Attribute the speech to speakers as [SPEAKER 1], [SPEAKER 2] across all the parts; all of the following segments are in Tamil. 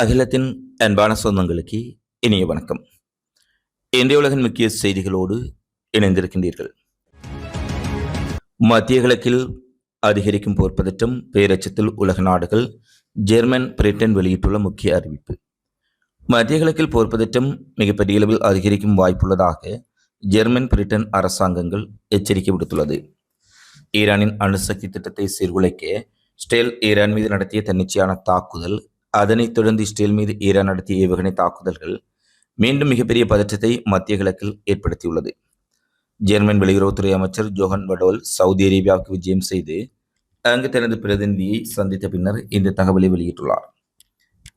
[SPEAKER 1] அகிலத்தின் அன்பான சொந்தங்களுக்கு இனிய வணக்கம். இன்றைய உலகின் முக்கிய செய்திகளோடு இணைந்திருக்கின்றீர்கள். மத்திய கிழக்கில் அதிகரிக்கும் போர் பதற்றம் பேரச்சத்தில் உலக நாடுகள் ஜெர்மன் பிரிட்டன் வெளியிட்டுள்ள முக்கிய அறிவிப்பு. மத்திய கிழக்கில் போர் பதற்றம் மிகப்பெரிய அளவில் அதிகரிக்கும் வாய்ப்புள்ளதாக ஜெர்மன் பிரிட்டன் அரசாங்கங்கள் எச்சரிக்கை விடுத்துள்ளது. ஈரானின் அணுசக்தி திட்டத்தை சீர்குலைக்க ஸ்டேல் ஈரான் மீது நடத்திய தன்னிச்சையான தாக்குதல் அதனைத் தொடர்ந்து இஸ்ரேல் மீது ஈரான் நடத்திய ஏவுகணை தாக்குதல்கள் மீண்டும் மிகப்பெரிய பதற்றத்தை மத்திய கிழக்கில் ஏற்படுத்தியுள்ளது. ஜெர்மன் வெளியுறவுத்துறை அமைச்சர் ஜோஹன் வடோல் சவுதி அரேபியாவுக்கு விஜயம் செய்து அங்கு தனது பிரதிநிதியை சந்தித்த பின்னர் இந்த தகவலை வெளியிட்டுள்ளார்.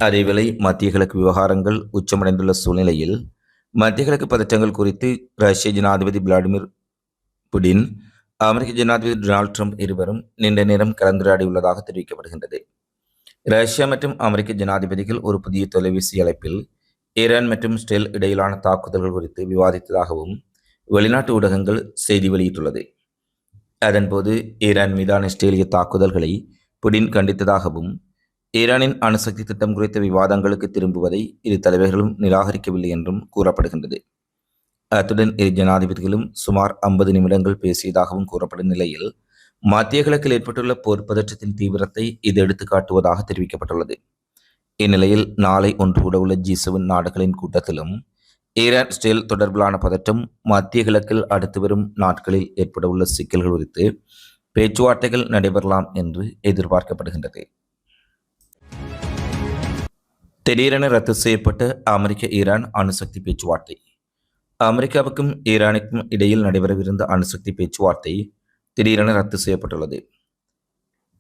[SPEAKER 1] அதேவேளை மத்திய கிழக்கு விவகாரங்கள் உச்சமடைந்துள்ள சூழ்நிலையில் மத்திய கிழக்கு பதற்றங்கள் குறித்து ரஷ்ய ஜனாதிபதி விளாடிமிர் புடின் அமெரிக்க ஜனாதிபதி டொனால்ட் ட்ரம்ப் இருவரும் நீண்ட நேரம் கலந்துரையாடியுள்ளதாக தெரிவிக்கப்படுகின்றது. ரஷ்யா மற்றும் அமெரிக்க ஜனாதிபதிகள் ஒரு புதிய தொலைபேசி அழைப்பில் ஈரான் மற்றும் ஸ்டெல் இடையிலான தாக்குதல்கள் குறித்து விவாதித்ததாகவும் வெளிநாட்டு ஊடகங்கள் செய்தி வெளியிட்டுள்ளது. அதன்போது ஈரான் மீதான இஸ்ரேலிய தாக்குதல்களை புடின் கண்டித்ததாகவும் ஈரானின் அணுசக்தி திட்டம் குறித்த விவாதங்களுக்கு திரும்புவதை இரு தலைவர்களும் நிராகரிக்கவில்லை என்றும் கூறப்படுகின்றது. அத்துடன் இரு ஜனாதிபதிகளும் சுமார் ஐம்பது நிமிடங்கள் பேசியதாகவும் கூறப்படும் நிலையில் மத்திய கிழக்கில் ஏற்பட்டுள்ள போர் பதற்றத்தின் தீவிரத்தை இது எடுத்து காட்டுவதாக தெரிவிக்கப்பட்டுள்ளது. இந்நிலையில் நாளை ஒன்று கூட உள்ள ஜி செவன் நாடுகளின் கூட்டத்திலும் ஈரான் ஸ்டேல் தொடர்பிலான பதற்றம் மத்திய கிழக்கில் அடுத்து வரும் நாட்களில் ஏற்பட உள்ள சிக்கல்கள் குறித்து பேச்சுவார்த்தைகள் நடைபெறலாம் என்று எதிர்பார்க்கப்படுகின்றது. திடீரென ரத்து செய்யப்பட்ட அமெரிக்க ஈரான் அணுசக்தி பேச்சுவார்த்தை. அமெரிக்காவுக்கும் ஈரானுக்கும் இடையில் நடைபெறவிருந்த அணுசக்தி பேச்சுவார்த்தை திடீரென ரத்து செய்யப்பட்டுள்ளது.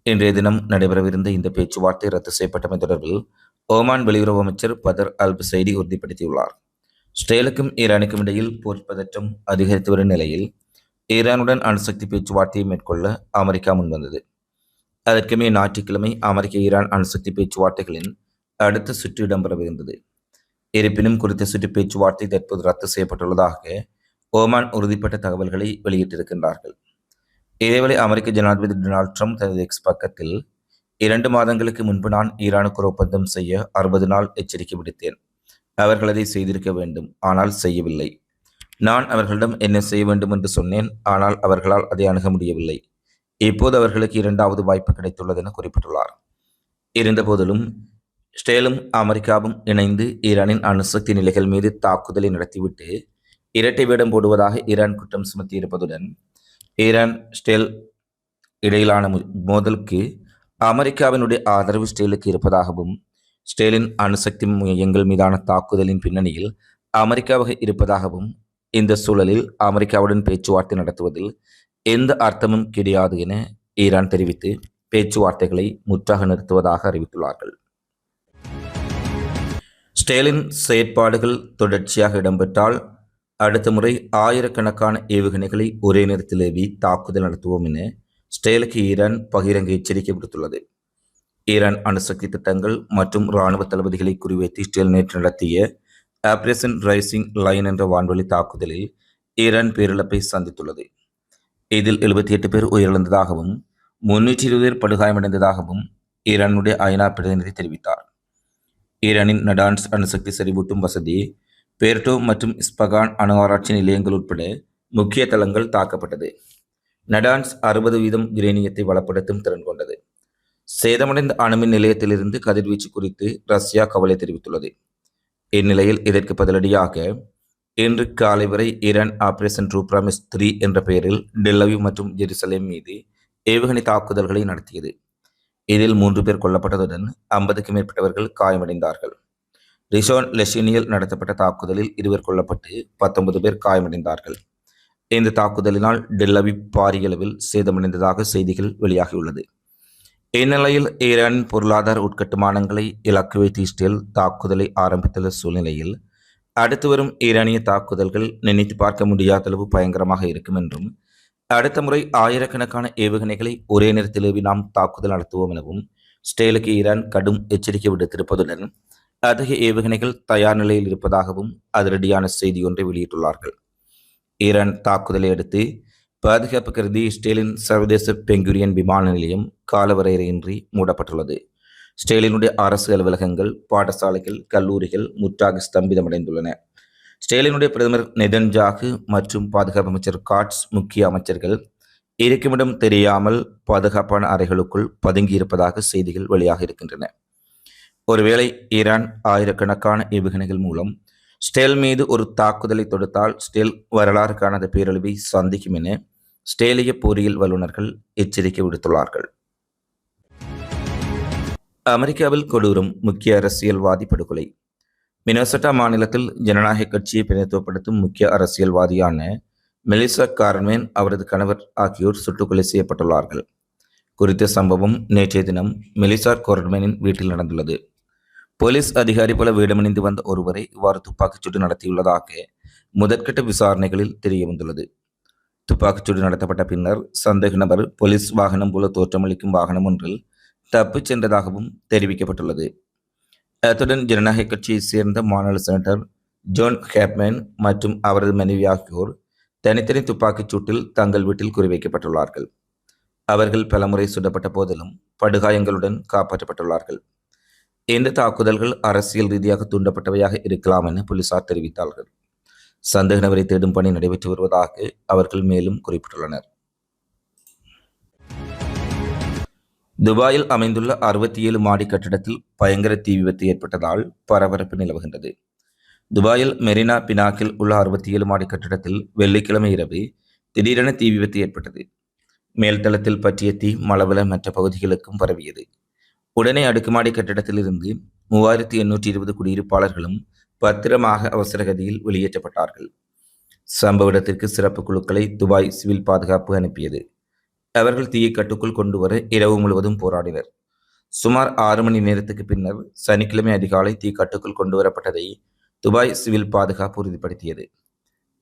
[SPEAKER 1] இன்றைய தினம் நடைபெறவிருந்த இந்த பேச்சுவார்த்தை ரத்து செய்யப்பட்டமை தொடர்பில் ஓமான் வெளியுறவு அமைச்சர் பதர் அல் செய்தி உறுதிப்படுத்தியுள்ளார். ஸ்டேலுக்கும் ஈரானுக்கும் இடையில் போர் பதற்றம் அதிகரித்து வரும் நிலையில் ஈரானுடன் அணுசக்தி பேச்சுவார்த்தையை மேற்கொள்ள அமெரிக்கா முன்வந்தது. அதற்குமே ஞாயிற்றுக்கிழமை அமெரிக்க ஈரான் அணுசக்தி பேச்சுவார்த்தைகளின் அடுத்த சுற்று இடம்பெறவிருந்தது. இருப்பினும் குறித்த சுற்று பேச்சுவார்த்தை தற்போது ரத்து செய்யப்பட்டுள்ளதாக ஓமான் உறுதிப்பட்ட தகவல்களை வெளியிட்டிருக்கின்றார்கள். இதேவேளை அமெரிக்க ஜனாதிபதி டொனால்ட் ட்ரம்ப் தனது எக்ஸ் பக்கத்தில் இரண்டு மாதங்களுக்கு முன்பு நான் ஈரானுக்கு ஒரு ஒப்பந்தம் செய்ய அறுபது நாள் எச்சரிக்கை விடுத்தேன். அவர்கள் அதை செய்திருக்க வேண்டும் ஆனால் செய்யவில்லை. நான் அவர்களிடம் என்ன செய்ய வேண்டும் என்று சொன்னேன் ஆனால் அவர்களால் அதை அணுக முடியவில்லை. இப்போது அவர்களுக்கு இரண்டாவது வாய்ப்பு கிடைத்துள்ளது என குறிப்பிட்டுள்ளார். இருந்தபோதிலும் ஸ்டேலும் அமெரிக்காவும் இணைந்து ஈரானின் அணுசக்தி நிலைகள் மீது தாக்குதலை நடத்திவிட்டு இரட்டை வேடம் போடுவதாக ஈரான் குற்றம் சுமத்தியிருப்பதுடன் ஈரான் ஸ்டேல் இடையிலான மோதலுக்கு அமெரிக்காவினுடைய ஆதரவு ஸ்டேலுக்கு இருப்பதாகவும் ஸ்டேலின் அணுசக்தி மையங்கள் மீதான தாக்குதலின் பின்னணியில் அமெரிக்காவாக இருப்பதாகவும் இந்த சூழலில் அமெரிக்காவுடன் பேச்சுவார்த்தை நடத்துவதில் எந்த அர்த்தமும் கிடையாது என ஈரான் தெரிவித்து பேச்சுவார்த்தைகளை முற்றாக நிறுத்துவதாக அறிவித்துள்ளார்கள். ஸ்டேலின் செயற்பாடுகள் தொடர்ச்சியாக இடம்பெற்றால் அடுத்த முறை ஆயிரக்கணக்கான ஏவுகணைகளை ஒரே நேரத்தில் ஏவி தாக்குதல் நடத்துவோம் என ஸ்டேலுக்கு ஈரான் பகிரங்க எச்சரிக்கை விடுத்துள்ளது. ஈரான் அணுசக்தி திட்டங்கள் மற்றும் இராணுவ தளபதிகளை குறிவைத்து ஸ்டேல் நேற்று நடத்திய ஆப்ரேஷன் ரைசிங் லைன் என்ற வான்வழி தாக்குதலில் ஈரான் பேரிழப்பை சந்தித்துள்ளது. இதில் எழுபத்தி எட்டு பேர் உயிரிழந்ததாகவும் முன்னூற்றி இருபது பேர் படுகாயமடைந்ததாகவும் ஈரானுடைய ஐநா பிரதிநிதி தெரிவித்தார். ஈரானின் நடான்ஸ் அணுசக்தி செறிவூட்டும் வசதி பேர்டோ மற்றும் இஸ்பகான் அணு ஆராய்ச்சி நிலையங்கள் உட்பட முக்கிய தளங்கள் தாக்கப்பட்டது. நடான்ஸ் அறுபது வீதம் யுரேனியத்தை வளப்படுத்தும் திறன் கொண்டது. சேதமடைந்த அணுமின் நிலையத்திலிருந்து கதிர்வீச்சு குறித்து ரஷ்யா கவலை தெரிவித்துள்ளது. இந்நிலையில் இதற்கு பதிலடியாக இன்று காலை வரை ஈரான் ஆபரேஷன் ட்ரூப்ராமிஸ் த்ரீ என்ற பெயரில் டெல்லவி மற்றும் ஜெருசலேம் மீது ஏவுகணை தாக்குதல்களை நடத்தியது. இதில் மூன்று பேர் கொல்லப்பட்டதுடன் ஐம்பதுக்கு மேற்பட்டவர்கள் காயமடைந்தார்கள். ரிசோன் லெசினியில் நடத்தப்பட்ட தாக்குதலில் இருவர் கொல்லப்பட்டு பத்தொன்பது பேர் காயமடைந்தார்கள். இந்த தாக்குதலினால் டெல்லவி பாரியளவில் சேதமடைந்ததாக செய்திகள் வெளியாகியுள்ளது. இந்நிலையில் ஈரானின் பொருளாதார உட்கட்டுமானங்களை இலக்கு வைத்து இஸ்ரேல் தாக்குதலை ஆரம்பித்துள்ள சூழ்நிலையில் அடுத்து வரும் ஈரானிய தாக்குதல்கள் நினைத்து பார்க்க முடியாத அளவு பயங்கரமாக இருக்கும் என்றும் அடுத்த முறை ஆயிரக்கணக்கான ஏவுகணைகளை ஒரே நேரத்தில் நாம் தாக்குதல் நடத்துவோம் எனவும் ஸ்டேலுக்கு ஈரான் கடும் எச்சரிக்கை விடுத்திருப்பதுடன் அத்தகைய ஏவுகணைகள் தயார் நிலையில் இருப்பதாகவும் அதிரடியான செய்தி ஒன்றை வெளியிட்டுள்ளார்கள். ஈரான் தாக்குதலை அடுத்து பாதுகாப்பு கருதி ஸ்டேலின் சர்வதேச பெங்குரியன் விமான நிலையம் காலவரையறையின்றி மூடப்பட்டுள்ளது. ஸ்டேலினுடைய அரசு அலுவலகங்கள் பாடசாலைகள் கல்லூரிகள் முற்றாக ஸ்தம்பிதமடைந்துள்ளன. ஸ்டேலினுடைய பிரதமர் நெதன்ஜாகு மற்றும் பாதுகாப்பு அமைச்சர் காட்ஸ் முக்கிய அமைச்சர்கள் இருக்குமிடம் தெரியாமல் பாதுகாப்பான அறைகளுக்குள் பதுங்கியிருப்பதாக செய்திகள் வெளியாக இருக்கின்றன ஒருவேளை ஈரான் ஆயிரக்கணக்கான ஏவுகணைகள் மூலம் ஸ்டேல் மீது ஒரு தாக்குதலை தொடுத்தால் ஸ்டேல் வரலாறு காணாத பேரழிவை சந்திக்கும் என ஸ்டேலிய பொறியியல் வல்லுநர்கள் எச்சரிக்கை விடுத்துள்ளார்கள். அமெரிக்காவில் கொடூரம் முக்கிய அரசியல்வாதி படுகொலை. மினோசட்டா மாநிலத்தில் ஜனநாயக கட்சியை பிரதித்துவப்படுத்தும் முக்கிய அரசியல்வாதியான மெலிசா கார்மேன் அவரது கணவர் ஆகியோர் சுட்டுக்கொலை செய்யப்பட்டுள்ளார்கள். குறித்த சம்பவம் நேற்றைய தினம் மெலிசா கோர்மேனின் வீட்டில் நடந்துள்ளது. போலீஸ் அதிகாரி போல வீடமணிந்து வந்த ஒருவரை இவ்வாறு துப்பாக்கிச்சூடு நடத்தியுள்ளதாக முதற்கட்ட விசாரணைகளில் தெரிய வந்துள்ளது துப்பாக்கிச்சூடு நடத்தப்பட்ட பின்னர் சந்தேக நபர் போலீஸ் வாகனம் போல தோற்றமளிக்கும் வாகனம் ஒன்றில் தப்பிச் சென்றதாகவும் தெரிவிக்கப்பட்டுள்ளது. அத்துடன் ஜனநாயக கட்சியைச் சேர்ந்த மாநில செனட்டர் ஜோன் ஹேப்மேன் மற்றும் அவரது மனைவி ஆகியோர் தனித்தனி துப்பாக்கிச் சூட்டில் தங்கள் வீட்டில் குறிவைக்கப்பட்டுள்ளார்கள். அவர்கள் பலமுறை சுடப்பட்ட போதிலும் படுகாயங்களுடன் காப்பாற்றப்பட்டுள்ளார்கள். இந்த தாக்குதல்கள் அரசியல் ரீதியாக தூண்டப்பட்டவையாக இருக்கலாம் என போலீசார் தெரிவித்தார்கள். சந்தேக நபரை தேடும் பணி நடைபெற்று வருவதாக அவர்கள் மேலும் குறிப்பிட்டுள்ளனர். துபாயில் அமைந்துள்ள அறுபத்தி ஏழு மாடி கட்டிடத்தில் பயங்கர தீ விபத்து ஏற்பட்டதால் பரபரப்பு நிலவுகின்றது. துபாயில் மெரினா பினாக்கில் உள்ள அறுபத்தி ஏழு மாடி கட்டிடத்தில் வெள்ளிக்கிழமை இரவு திடீரென தீ விபத்து ஏற்பட்டது. மேல்தளத்தில் பற்றிய தீ மலவள மற்ற பகுதிகளுக்கும் பரவியது. உடனே அடுக்குமாடி கட்டிடத்திலிருந்து மூவாயிரத்தி எண்ணூற்றி இருபது குடியிருப்பாளர்களும் பத்திரமாக அவசரகதியில் வெளியேற்றப்பட்டார்கள். சம்பவ இடத்திற்கு சிறப்பு குழுக்களை துபாய் சிவில் பாதுகாப்பு அனுப்பியது. அவர்கள் தீயை கட்டுக்குள் கொண்டு வர இரவு முழுவதும் போராடினர். சுமார் ஆறு மணி நேரத்துக்கு பின்னர் சனிக்கிழமை அதிகாலை தீ கட்டுக்குள் கொண்டு வரப்பட்டதை துபாய் சிவில் பாதுகாப்பு உறுதிப்படுத்தியது.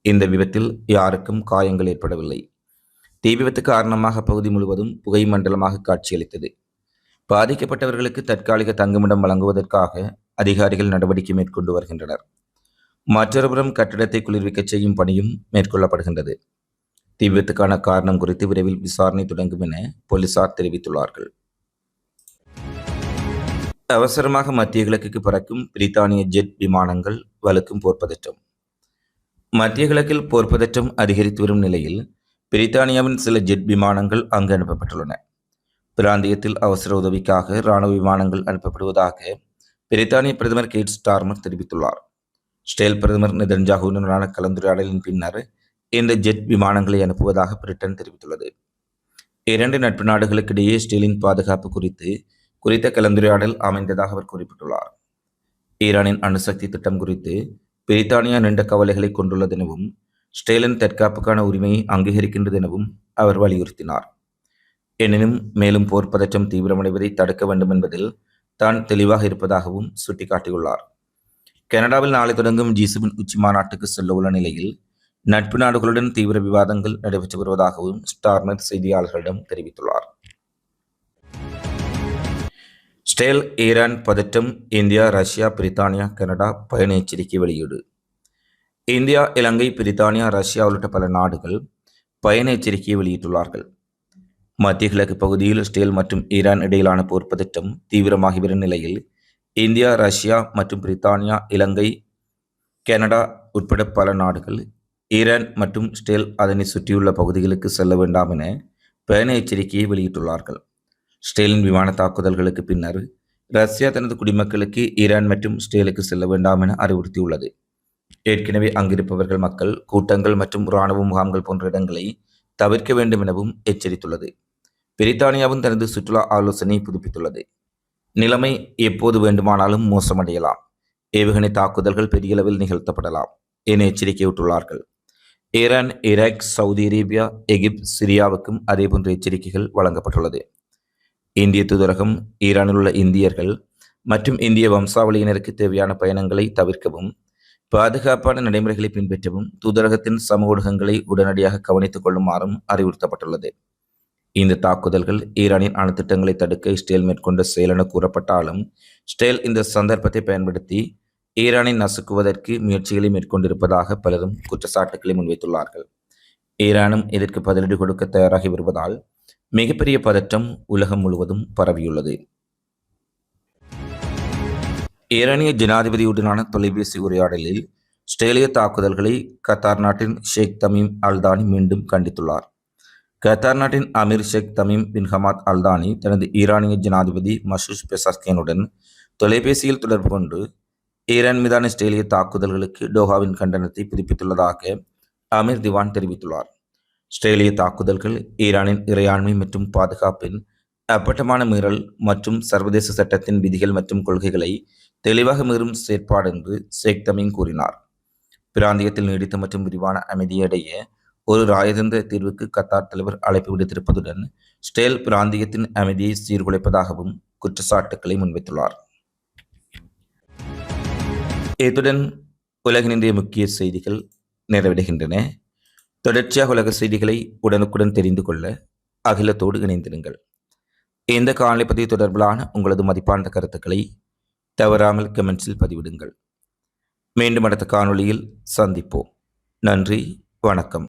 [SPEAKER 1] இந்த விபத்தில் யாருக்கும் காயங்கள் ஏற்படவில்லை. தீ விபத்து காரணமாக பகுதி முழுவதும் புகை மண்டலமாக காட்சியளித்தது. பாதிக்கப்பட்டவர்களுக்கு தற்காலிக தங்குமிடம் வழங்குவதற்காக அதிகாரிகள் நடவடிக்கை மேற்கொண்டு வருகின்றனர். மற்றொருபுறம் கட்டிடத்தை குளிர்விக்கச் செய்யும் பணியும் மேற்கொள்ளப்படுகின்றது. தீ விபத்துக்கான காரணம் குறித்து விரைவில் விசாரணை தொடங்கும் என போலீசார் தெரிவித்துள்ளார்கள். அவசரமாக மத்திய கிழக்குக்கு பறக்கும் பிரித்தானிய ஜெட் விமானங்கள் வலுக்கும் போர்ப்பதற்றம். மத்திய கிழக்கில் போர்ப்பதற்றம் அதிகரித்து வரும் நிலையில் பிரித்தானியாவின் சில ஜெட் விமானங்கள் அங்கு அனுப்பப்பட்டுள்ளன. பிராந்தியத்தில் அவசர உதவிக்காக இராணுவ விமானங்கள் அனுப்பப்படுவதாக பிரித்தானிய பிரதமர் கேட் ஸ்டார்மர் தெரிவித்துள்ளார். ஸ்டேல் பிரதமர் நிதன்ஜாகுடனான கலந்துரையாடலின் பின்னர் இந்த ஜெட் விமானங்களை அனுப்புவதாக பிரிட்டன் தெரிவித்துள்ளது. இரண்டு நட்பு நாடுகளுக்கிடையே ஸ்டீலின் பாதுகாப்பு குறித்து குறித்த கலந்துரையாடல் அமைந்ததாக அவர் குறிப்பிட்டுள்ளார். ஈரானின் அணுசக்தி திட்டம் குறித்து பிரித்தானியா நீண்ட கவலைகளை கொண்டுள்ளதெனவும் ஸ்டேலின் தற்காப்புக்கான உரிமையை அங்கீகரிக்கின்றது எனவும் அவர் வலியுறுத்தினார். எனினும் மேலும் போர் பதற்றம் தீவிரமடைவதை தடுக்க வேண்டும் என்பதில் தான் தெளிவாக இருப்பதாகவும் சுட்டிக்காட்டியுள்ளார். கனடாவில் நாளை தொடங்கும் ஜிசுவின் உச்சி மாநாட்டுக்கு செல்ல உள்ள நிலையில் நட்பு நாடுகளுடன் தீவிர விவாதங்கள் நடைபெற்று வருவதாகவும் ஸ்டார்னர் செய்தியாளர்களிடம் தெரிவித்துள்ளார். ஸ்டேல் ஈரான் பதற்றம் இந்தியா ரஷ்யா பிரித்தானியா கனடா பயண எச்சரிக்கை வெளியீடு. இந்தியா இலங்கை பிரித்தானியா ரஷ்யா உள்ளிட்ட பல நாடுகள் பயண எச்சரிக்கையை வெளியிட்டுள்ளார்கள். மத்திய கிழக்கு பகுதியில் ஸ்டேல் மற்றும் ஈரான் இடையிலான போர் பதற்றம் தீவிரமாகி வரும் நிலையில் இந்தியா ரஷ்யா மற்றும் பிரித்தானியா இலங்கை கனடா உட்பட பல நாடுகள் ஈரான் மற்றும் ஸ்டேல் அதனை சுற்றியுள்ள பகுதிகளுக்கு செல்ல வேண்டாம் என பயண எச்சரிக்கையை வெளியிட்டுள்ளார்கள். ஸ்டேலின் விமான தாக்குதல்களுக்கு பின்னர் ரஷ்யா தனது குடிமக்களுக்கு ஈரான் மற்றும் ஸ்டேலுக்கு செல்ல வேண்டாம் என அறிவுறுத்தியுள்ளது. ஏற்கனவே அங்கிருப்பவர்கள் மக்கள் கூட்டங்கள் மற்றும் இராணுவ முகாம்கள் போன்ற இடங்களை தவிர்க்க வேண்டும் எனவும் எச்சரித்துள்ளது. பிரித்தானியாவும் தனது சுற்றுலா ஆலோசனை புதுப்பித்துள்ளது. நிலைமை எப்போது வேண்டுமானாலும் மோசமடையலாம். ஏவுகணை தாக்குதல்கள் பெரிய அளவில் நிகழ்த்தப்படலாம் என எச்சரிக்கையிட்டுள்ளார்கள். Iran Iraq Saudi Arabia Egypt சிரியாவுக்கும் அதேபோன்ற எச்சரிக்கைகள் வழங்கப்பட்டுள்ளது. இந்திய தூதரகம் ஈரானில் உள்ள இந்தியர்கள் மற்றும் இந்திய வம்சாவளியினருக்கு தேவையான பயணங்களை தவிர்க்கவும் பாதுகாப்பான நடைமுறைகளை பின்பற்றவும் தூதரகத்தின் சமூக ஊடகங்களை உடனடியாக கவனித்துக் கொள்ளுமாறும் அறிவுறுத்தப்பட்டுள்ளது. இந்த தாக்குதல்கள் ஈரானின் அணுத்திட்டங்களை தடுக்க இஸ்ரேல் மேற்கொண்ட செயல் என கூறப்பட்டாலும் ஸ்டேல் இந்த சந்தர்ப்பத்தை பயன்படுத்தி ஈரானை நசுக்குவதற்கு முயற்சிகளை மேற்கொண்டிருப்பதாக பலரும் குற்றச்சாட்டுக்களை முன்வைத்துள்ளார்கள். ஈரானும் இதற்கு பதிலடி கொடுக்க தயாராகி வருவதால் மிகப்பெரிய பதற்றம் உலகம் முழுவதும் பரவியுள்ளது. ஈரானிய ஜனாதிபதியுடனான தொலைபேசி உரையாடலில் ஸ்ட்ரேலிய தாக்குதல்களை கத்தார் நாட்டின் ஷேக் தமீம் அல்தானி மீண்டும் கண்டித்துள்ளார். கத்தார் நாட்டின் Amir Sheikh Tamim bin Hamad Al Thani தனது ஈரானிய ஜனாதிபதி மசூஸ் பெசாஸ்கேனுடன் தொலைபேசியில் தொடர்பு கொண்டு ஈரான் மீதான ஸ்ட்ரேலிய தாக்குதல்களுக்கு டோஹாவின் கண்டனத்தை புதுப்பித்துள்ளதாக அமீர் திவான் தெரிவித்துள்ளார். இஸ்ரேலிய தாக்குதல்கள் ஈரானின் இறையாண்மை மற்றும் பாதுகாப்பின் அப்பட்டமான மீறல் மற்றும் சர்வதேச சட்டத்தின் விதிகள் மற்றும் கொள்கைகளை தெளிவாக மீறும் செயற்பாடு என்று ஷேக் தமீம் கூறினார். பிராந்தியத்தில் நீடித்த மற்றும் விரிவான அமைதியடைய ஒரு ராயதந்திர தீர்வுக்கு கத்தார் தலைவர் அழைப்பு விடுத்திருப்பதுடன் ஸ்டேல் பிராந்தியத்தின் அமைதியை சீர்குலைப்பதாகவும் குற்றச்சாட்டுக்களை முன்வைத்துள்ளார். இத்துடன் உலகின் முக்கிய செய்திகள் நிறைவடைகின்றன. தொடர்ச்சியாக உலக செய்திகளை உடனுக்குடன் தெரிந்து கொள்ள அகிலத்தோடு இணைந்திருங்கள். இந்த காணொலி பதிவு தொடர்பிலான உங்களது மதிப்பான கருத்துக்களை தவறாமல் கமெண்ட்ஸில் பதிவிடுங்கள். மீண்டும் அடுத்த காணொளியில் சந்திப்போம். நன்றி வணக்கம்.